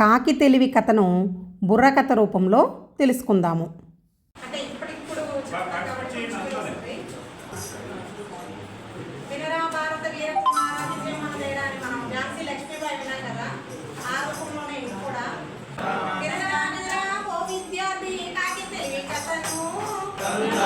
కాకి తెలివి కథను బుర్రకథ రూపంలో తెలుసుకుందాము. Yeah.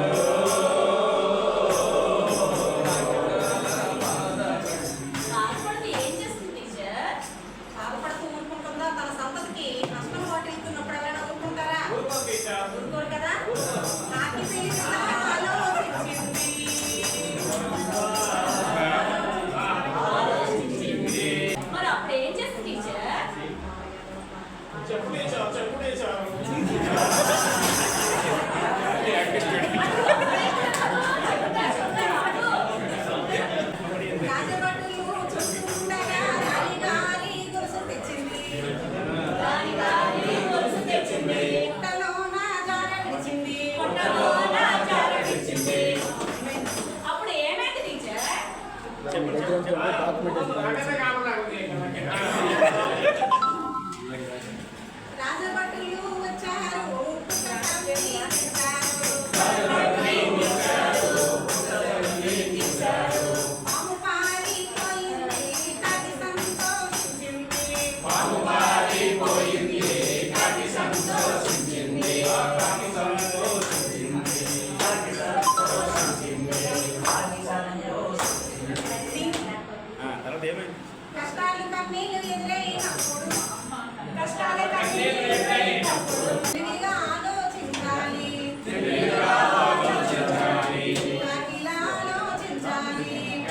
Documentation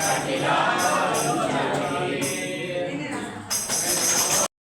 Candidato